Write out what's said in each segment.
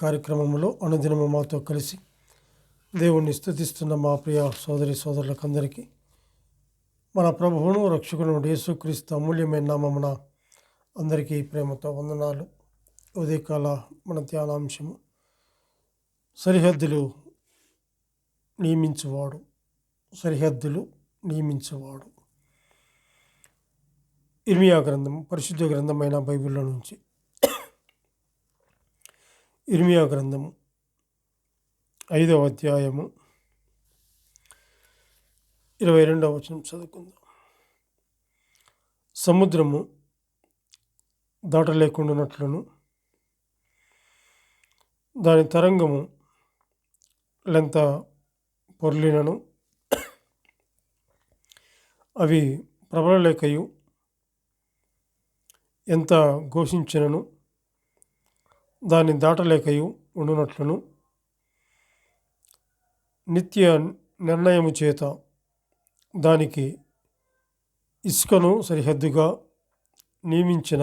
కార్యక్రమంలో అనుదినము మాతో కలిసి దేవుణ్ణి స్థుతిస్తున్న మా ప్రియ సోదరి సోదరులకందరికీ మన ప్రభువును రక్షకును యేసుక్రీస్తు అమూల్యమైన నామమున అందరికీ ప్రేమతో వందనాలు. ఉదయకాల మన ధ్యానాంశము సరిహద్దులు నియమించువాడు సరిహద్దులు నియమించువాడు. ఇర్మియా గ్రంథం పరిశుద్ధ గ్రంథమైన బైబిల్లో నుంచి ఇర్మియా గ్రంథము ఐదవ అధ్యాయము ఇరవై రెండవ వచనం చదువుకుందాం. సముద్రము దాటలేకుండానట్లును దాని తరంగము లెంత పొర్లినను అవి ప్రబలలేకయు ఎంత ఘోషించినను దాన్ని దాటలేకయు ఉండునట్లును. నిత్య నిర్ణయము చేత దానికి ఇసుకను సరిహద్దుగా నియమించిన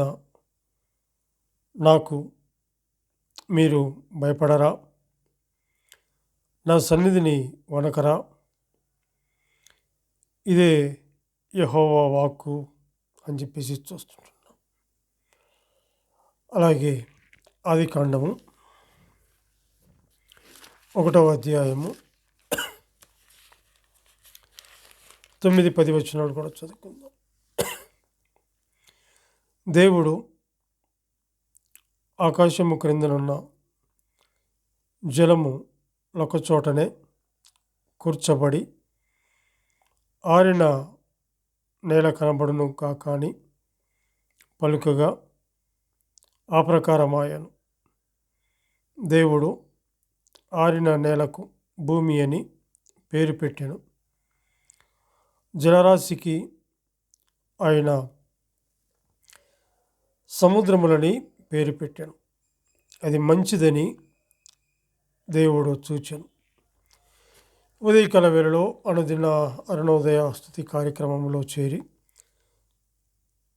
నాకు మీరు భయపడరా? నా సన్నిధిని వనకరా ఇదే యహోవా వాక్కు అని చెప్పేసి చూస్తుంటున్నాం. అలాగే ఆది కాండము ఒకటవ అధ్యాయము. తొమ్మిది పది వచ్చినాడు కూడా చదువుకుందాం. దేవుడు ఆకాశము క్రిందనున్న జలము చోటనే కూర్చబడి ఆరిన నేల కనబడును కాకాని పలుకగా ఆ ప్రకారమాయను. దేవుడు ఆరిన నేలకు భూమి అని పేరు పెట్టాను జలరాశికి ఆయన సముద్రములని పేరు పెట్టాను అది మంచిదని దేవుడు చూచాను ఉదయకాల వేళలో అనుదిన అరుణోదయ స్థుతి కార్యక్రమంలో చేరి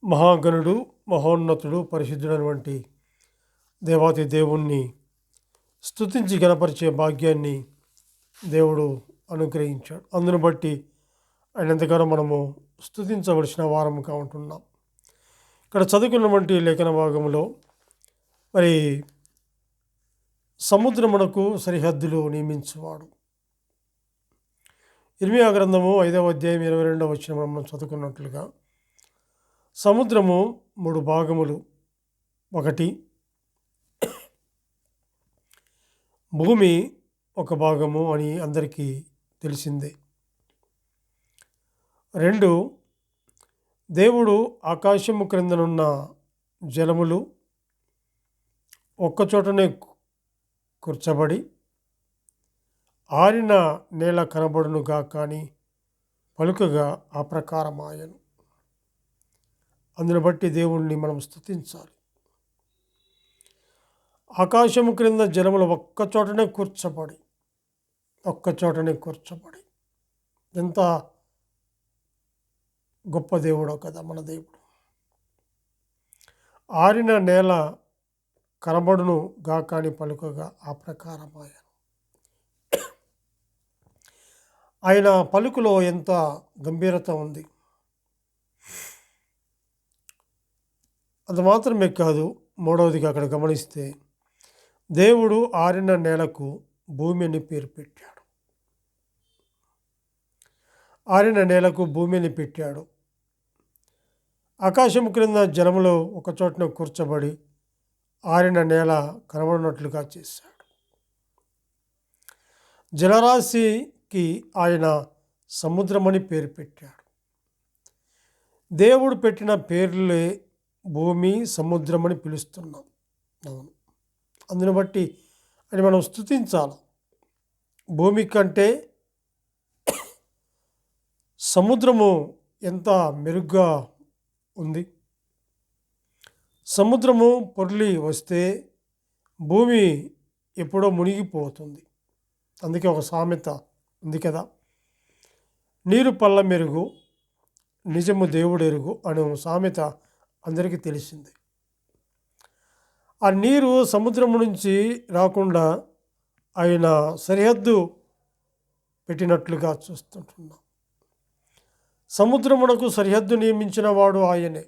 మహాగణుడు మహోన్నతుడు పరిశుద్ధుడైనటువంటి దేవాతి దేవుణ్ణి స్థుతించి గణపరిచే భాగ్యాన్ని దేవుడు అనుగ్రహించాడు. అందును బట్టి ఆయన ఎంతగానో మనము స్థుతించవలసిన వారముగా ఉంటున్నాం. ఇక్కడ చదువుకున్నటువంటి లేఖన భాగంలో మరి సముద్రమునకు సరిహద్దులు నియమించువాడు. ఇర్మియా గ్రంథము ఐదవ అధ్యాయం ఇరవై రెండవ వచ్చిన మనం చదువుకున్నట్లుగా సముద్రము మూడు భాగములు. ఒకటి భూమి ఒక భాగము అని అందరికీ తెలిసిందే. రెండు దేవుడు ఆకాశము క్రిందనున్న జలములు ఒక్కచోటనే కూర్చబడి ఆరిన నేల కనబడునుగా కానీ పలుకగా ఆ ప్రకారమాయను అందును బట్టి దేవుణ్ణి మనం స్థుతించాలి ఆకాశము క్రింద జలములు ఒక్కచోటనే కూర్చబడి ఒక్కచోటనే కూర్చబడి. ఎంత గొప్ప దేవుడో కదా మన దేవుడు. ఆరిన నేల కనబడును గాకాని పలుకగా ఆ ప్రకారమాయను ఆయన పలుకులో ఎంత గంభీరత ఉంది. అది మాత్రమే కాదు మూడవదిగా అక్కడ గమనిస్తే దేవుడు ఆరిన నేలకు భూమిని పేరు పెట్టాడు. ఆరిన నేలకు భూమిని పెట్టాడు. ఆకాశం క్రింద జలములో ఒక చోటన కూర్చబడి ఆరిన నేల కనబడినట్లుగా చేశాడు. జలరాశికి ఆయన సముద్రమని పేరు పెట్టాడు. దేవుడు పెట్టిన పేర్లే భూమి సముద్రం అని పిలుస్తున్నాం. అవును. అందును బట్టి అది మనం స్థుతించాలి భూమి కంటే సముద్రము ఎంత మెరుగ్గా ఉంది? సముద్రము పొర్లి వస్తే భూమి ఎప్పుడో మునిగిపోతుంది. అందుకే ఒక సామెత ఉంది కదా. నీరు పల్ల మెరుగు నిజము దేవుడెరుగు అనే సామెత అందరికీ తెలిసింది. ఆ నీరు సముద్రం నుంచి రాకుండా ఆయన సరిహద్దు పెట్టినట్లుగా చూస్తుంటున్నాం. సముద్రమునకు సరిహద్దు నియమించిన వాడు ఆయనే.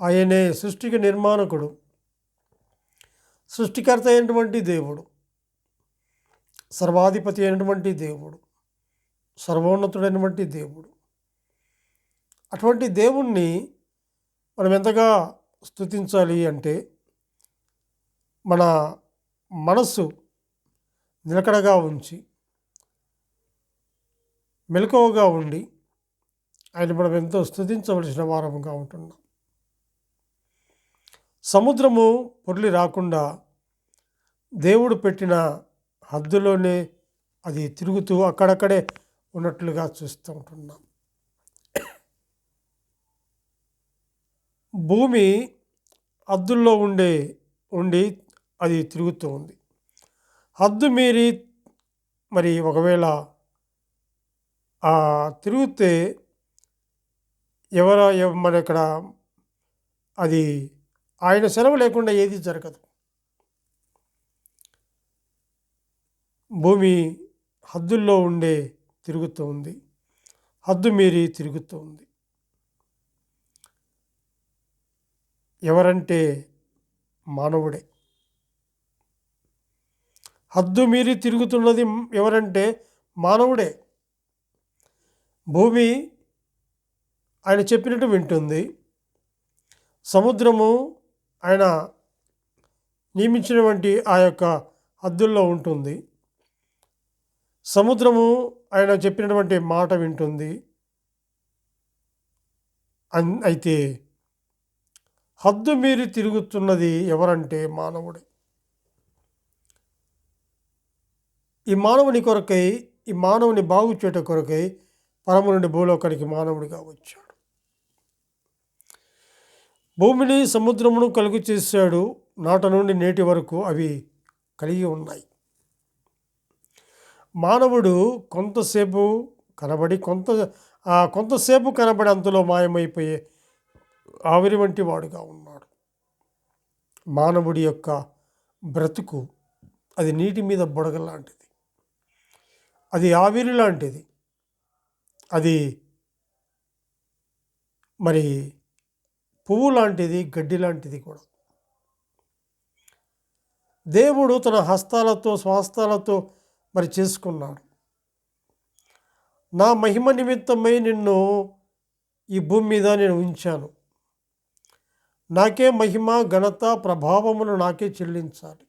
ఆయనే సృష్టికి నిర్మాణకుడు. సృష్టికర్త అయినటువంటి దేవుడు. సర్వాధిపతి అయినటువంటి దేవుడు. సర్వోన్నతుడైనటువంటి దేవుడు. అటువంటి దేవుణ్ణి మనం ఎంతగా స్థుతించాలి అంటే మన మనస్సు నిలకడగా ఉంచి మెలకువగా ఉండి ఆయన మనం ఎంతో స్థుతించవలసిన వారముగా ఉంటున్నాం. సముద్రము పొర్లి రాకుండా దేవుడు పెట్టిన హద్దులోనే అది తిరుగుతూ అక్కడక్కడే ఉన్నట్లుగా చూస్తూ ఉంటున్నాం. భూమి హద్దుల్లో ఉండే ఉండి అది తిరుగుతూ ఉంది. హద్దు మీరి మరి ఒకవేళ తిరుగుతే తిరిగితే ఎవర మన ఇక్కడ అది ఆయన సెలవు లేకుండా ఏది జరగదు. భూమి హద్దుల్లో ఉండే తిరుగుతూ ఉంది. హద్దు మీరి తిరుగుతూ ఉంది. ఎవరంటే మానవుడే. హద్దు మీరి తిరుగుతున్నది ఎవరంటే మానవుడే. భూమి ఆయన చెప్పినట్టు వింటుంది. సముద్రము ఆయన నియమించినటువంటి ఆ యొక్క హద్దుల్లో ఉంటుంది. సముద్రము ఆయన చెప్పినటువంటి మాట వింటుంది. అన్- అయితే హద్దు మీరి తిరుగుతున్నది ఎవరంటే మానవుడే. ఈ మానవుని కొరకై ఈ మానవుని బాగు చేయట కొరకై పరము నుండి భూలోకానికి మానవుడిగా వచ్చాడు. భూమిని సముద్రమును కలుగు చేశాడు. నాట నుండి నేటి వరకు అవి కలిగి ఉన్నాయి. మానవుడు కొంతసేపు కనబడి కొంత కొంతసేపు కనబడి అంతలో మాయమైపోయే ఆవిరి వంటి వాడుగా ఉన్నాడు. మానవుడి యొక్క బ్రతుకు అది నీటి మీద బుడగ లాంటిది. అది ఆవిరి లాంటిది. అది మరి పువ్వు లాంటిది గడ్డి లాంటిది కూడా. దేవుడు తన హస్తాలతో స్వాస్థాలతో మరి చేసుకున్నాడు. నా మహిమ నిమిత్తమై నిన్ను ఈ భూమి మీద నేను ఉంచాను. నాకే మహిమ ఘనత ప్రభావమును నాకే చెల్లించాలి.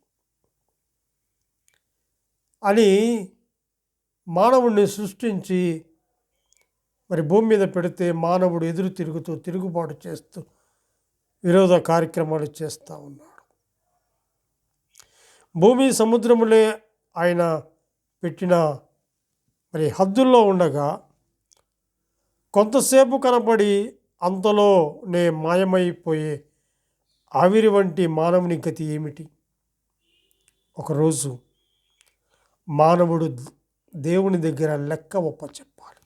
అని మానవుణ్ణి సృష్టించి మరి భూమి మీద పెడితే మానవుడు ఎదురు తిరుగుతూ తిరుగుబాటు చేస్తూ విరోధ కార్యక్రమాలు చేస్తూ ఉన్నాడు. భూమి సముద్రములే ఆయన పెట్టిన మరి హద్దుల్లో ఉండగా కొంతసేపు కనబడి అంతలోనే మాయమైపోయే ఆవిరి వంటి మానవుని గతి ఏమిటి? ఒకరోజు మానవుడు దేవుని దగ్గర లెక్క ఒప్ప చెప్పాలి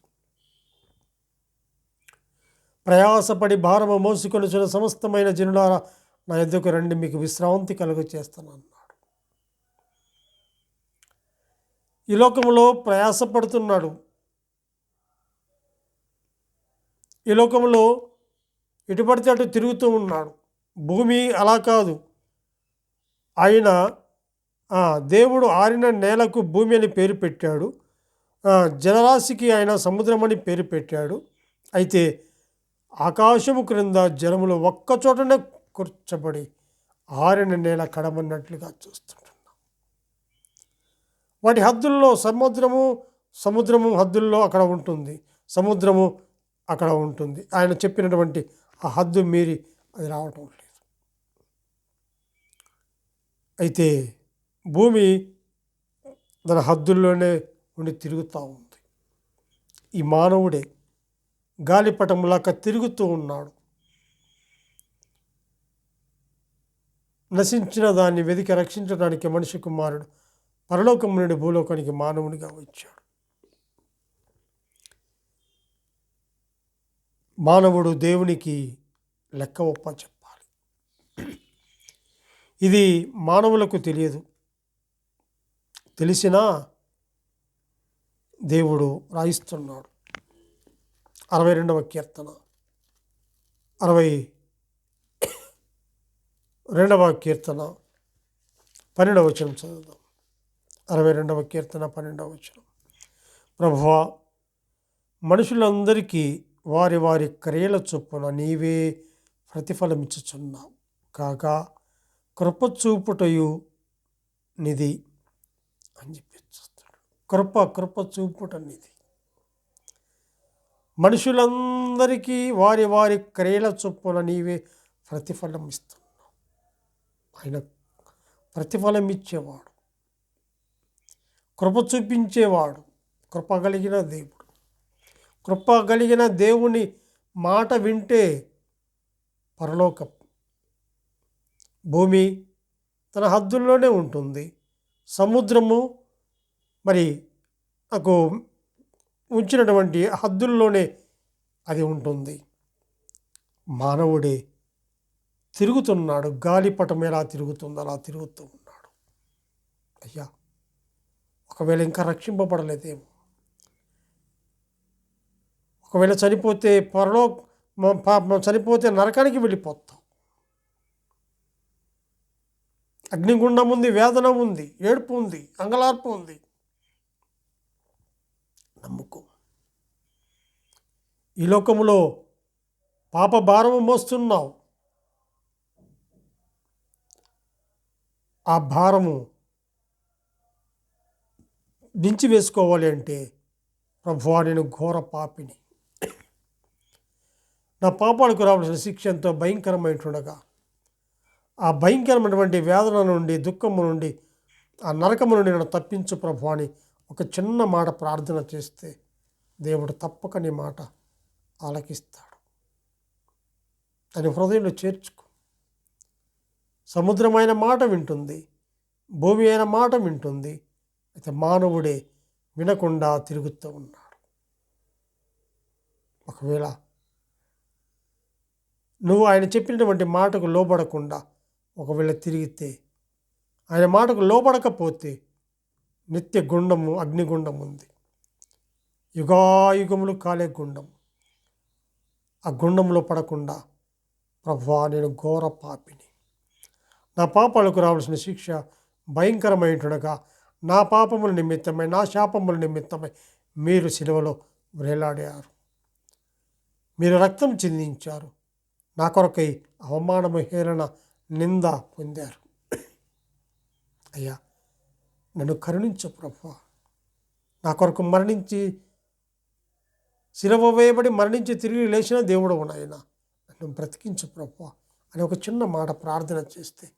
ప్రయాసపడి భారము మోసుకొనిచిన సమస్తమైన జనులారా నా ఎద్దుకు రండి మీకు విశ్రాంతి కలుగ చేస్తానన్నాడు ఈ లోకంలో ప్రయాసపడుతున్నాడు. ఈ లోకంలో ఎటు పడితే అటు తిరుగుతూ ఉన్నాడు. భూమి అలా కాదు. ఆయన దేవుడు ఆరిన నేలకు భూమి అని పేరు పెట్టాడు. జలరాశికి ఆయన సముద్రం అని పేరు పెట్టాడు. అయితే ఆకాశము క్రింద జలములు ఒక్కచోటనే కూర్చబడి ఆరిన నేల కడమన్నట్లుగా చూస్తుంటున్నాం. వాటి హద్దుల్లో సముద్రము సముద్రము హద్దుల్లో అక్కడ ఉంటుంది. సముద్రము అక్కడ ఉంటుంది. ఆయన చెప్పినటువంటి ఆ హద్దు మీరి అది రావటం అయితే భూమి తన హద్దుల్లోనే ఉండి తిరుగుతూ ఉంది. ఈ మానవుడే గాలిపటంలాగా తిరుగుతూ ఉన్నాడు. నశించిన దాన్ని వెతికి రక్షించడానికి మనిషి కుమారుడు పరలోకం నుండి భూలోకానికి మానవునిగా వచ్చాడు. మానవుడు దేవునికి లెక్క ఒప్ప చెప్పాలి. ఇది మానవులకు తెలియదు. తెలిసినా దేవుడు రాయిస్తున్నాడు. అరవై రెండవ కీర్తన అరవై రెండవ కీర్తన పన్నెండవ వచనం చదువుదాం. అరవై రెండవ కీర్తన పన్నెండవ వచనం. ప్రభువా మనుషులందరికీ వారి వారి క్రియల చొప్పున నీవే ప్రతిఫలమిచ్చుచున్నావు. కాగా కృప చూపుటయు నిధి అని చెప్పి చూస్తాడు కృప కృప చూపుట నిధి. మనుషులందరికీ వారి వారి క్రియల చొప్పున నీవే ప్రతిఫలం ఇస్తున్నావు. ఆయన ప్రతిఫలం ఇచ్చేవాడు కృప చూపించేవాడు కృప కలిగిన దేవుడు. కృప కలిగిన దేవుని మాట వింటే పరలోకం భూమి తన హద్దుల్లోనే ఉంటుంది. సముద్రము మరి నాకు ఉంచినటువంటి హద్దుల్లోనే అది ఉంటుంది. మానవుడే తిరుగుతున్నాడు గాలిపటం ఎలా తిరుగుతుందో అలా తిరుగుతూ ఉన్నాడు. అయ్యా ఒకవేళ ఇంకా రక్షింపబడలేదేమో. ఒకవేళ చనిపోతే పరలో చనిపోతే నరకానికి వెళ్ళిపోతాం. అగ్నిగుండం ఉంది వేదన ఉంది ఏడుపు ఉంది అంగలార్పు ఉంది. నమ్ముకో. ఈ లోకములో పాప భారము మోస్తున్నావు. ఆ భారము దించి వేసుకోవాలి అంటే ప్రభువా నేను ఘోర పాపిని. నా పాపాలకు రావాల్సిన శిక్ష ఎంతో భయంకరమైనటుండగా ఆ భయంకరమైనటువంటి వేదన నుండి దుఃఖము నుండి ఆ నరకము నుండి నన్ను తప్పించు ప్రభు అని ఒక చిన్న మాట ప్రార్థన చేస్తే దేవుడు తప్పక నీ మాట ఆలకిస్తాడు. అని హృదయంలో చేర్చుకో. సముద్రమైన మాట వింటుంది భూమి అయిన మాట వింటుంది అయితే మానవుడే వినకుండా తిరుగుతూ ఉన్నాడు. ఒకవేళ నువ్వు ఆయన చెప్పినటువంటి మాటకు లోబడకుండా ఒకవేళ తిరిగితే ఆయన మాటకు లోపడకపోతే నిత్య గుండము అగ్నిగుండం ఉంది. యుగాయుగములు కాలే గుండం. ఆ గుండంలో పడకుండా ప్రభువా నేను ఘోర పాపిని. నా పాపాలకు రావాల్సిన శిక్ష భయంకరమైనగా నా పాపముల నిమిత్తమై నా శాపముల నిమిత్తమై మీరు సిలువలో వేలాడారు. మీరు రక్తం చిందించారు. నా కొరకై అవమానము హేళన నింద పొందారు. అయ్యా నన్ను కరుణించు ప్రభు. నా కొరకు మరణించి శిలవ వేయబడి మరణించి తిరిగి లేచిన దేవుడు నాయన. నన్ను బ్రతికించు ప్రభు అని ఒక చిన్న మాట ప్రార్థన చేస్తే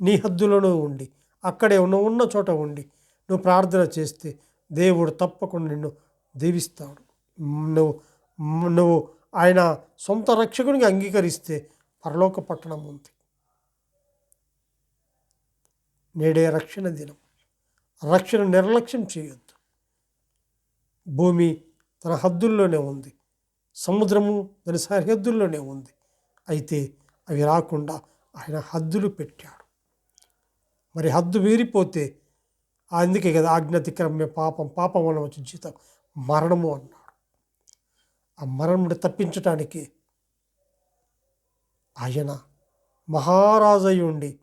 నీ హద్దులోనూ ఉండి అక్కడే నువ్వు ఉన్న చోట ఉండి నువ్వు ప్రార్థన చేస్తే దేవుడు తప్పకుండా నిన్ను దీవిస్తాడు. నువ్వు నువ్వు ఆయన సొంత రక్షకునికి అంగీకరిస్తే పరలోక పట్టణం ఉంది. నేడే రక్షణ దినం. రక్షణ నిర్లక్ష్యం చేయొద్దు. భూమి తన హద్దుల్లోనే ఉంది. సముద్రము దాని సరిహద్దుల్లోనే ఉంది. అయితే అవి రాకుండా ఆయన హద్దులు పెట్టాడు. మరి హద్దు వీరిపోతే అందుకే కదా ఆజ్ఞాతిక్రమ్య పాపం పాపం వల్ల వచ్చిన జీతం మరణము అన్నాడు. ఆ మరణం తప్పించటానికి ఆయన మహారాజయ్య ఉండి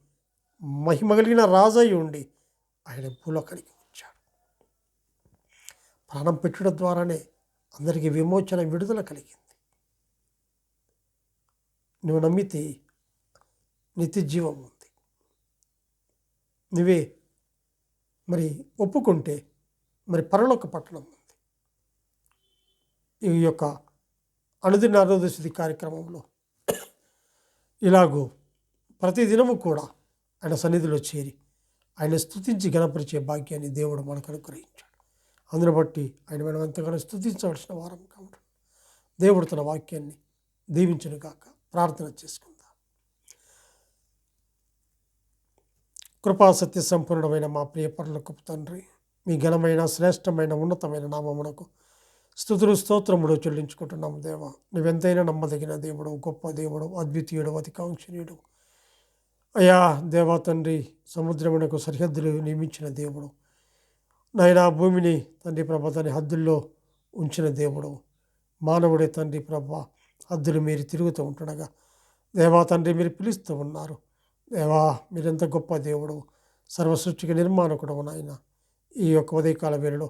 మహిమ కలిగిన రాజయ్య ఉండి ఆయన భూలోకానికి వచ్చాడు ప్రాణం పెట్టడం ద్వారానే అందరికీ విమోచన విడుదల కలిగింది. నువ్వు నమ్మితే నిత్య జీవం ఉంది. నువ్వే మరి ఒప్పుకుంటే మరి పరలోక పట్టణం ఉంది. ఈ యొక్క అనుదిన అరుదశుద్ధి కార్యక్రమంలో ఇలాగూ ప్రతిదినము కూడా ఆయన సన్నిధిలో చేరి ఆయన స్థుతించి గణపరిచే భాగ్యాన్ని దేవుడు మనకు అనుగ్రహించాడు. అందును బట్టి ఆయన మనం ఎంతగానో స్తుతించవలసిన వారం కాబట్టి దేవుడు తన వాక్యాన్ని దీవించను కాక ప్రార్థన చేసుకుందాం. కృపా సత్య సంపూర్ణమైన మా ప్రియపరులకు తండ్రి మీ ఘనమైన శ్రేష్టమైన ఉన్నతమైన నామమునకు స్థుతులు స్తోత్రముడు చెల్లించుకుంటున్నాము దేవా. నువ్వెంతైనా నమ్మదగిన దేవుడు గొప్ప దేవుడు అద్వితీయుడు అతికాంక్షణీయుడు అయా దేవా తండ్రి సముద్రమునకు సరిహద్దులు నియమించిన దేవుడు. నాయన భూమిని తండ్రి ప్రభ తన హద్దుల్లో ఉంచిన దేవుడు. మానవుడే తండ్రి ప్రభ హద్దులు మీరు తిరుగుతూ ఉంటుండగా. దేవా తండ్రి మీరు పిలుస్తూ ఉన్నారు. దేవా మీరెంత గొప్ప దేవుడు సర్వసృష్టికి నిర్మాణకుడు నాయన. ఈ యొక్క ఉదయకాల వేళలో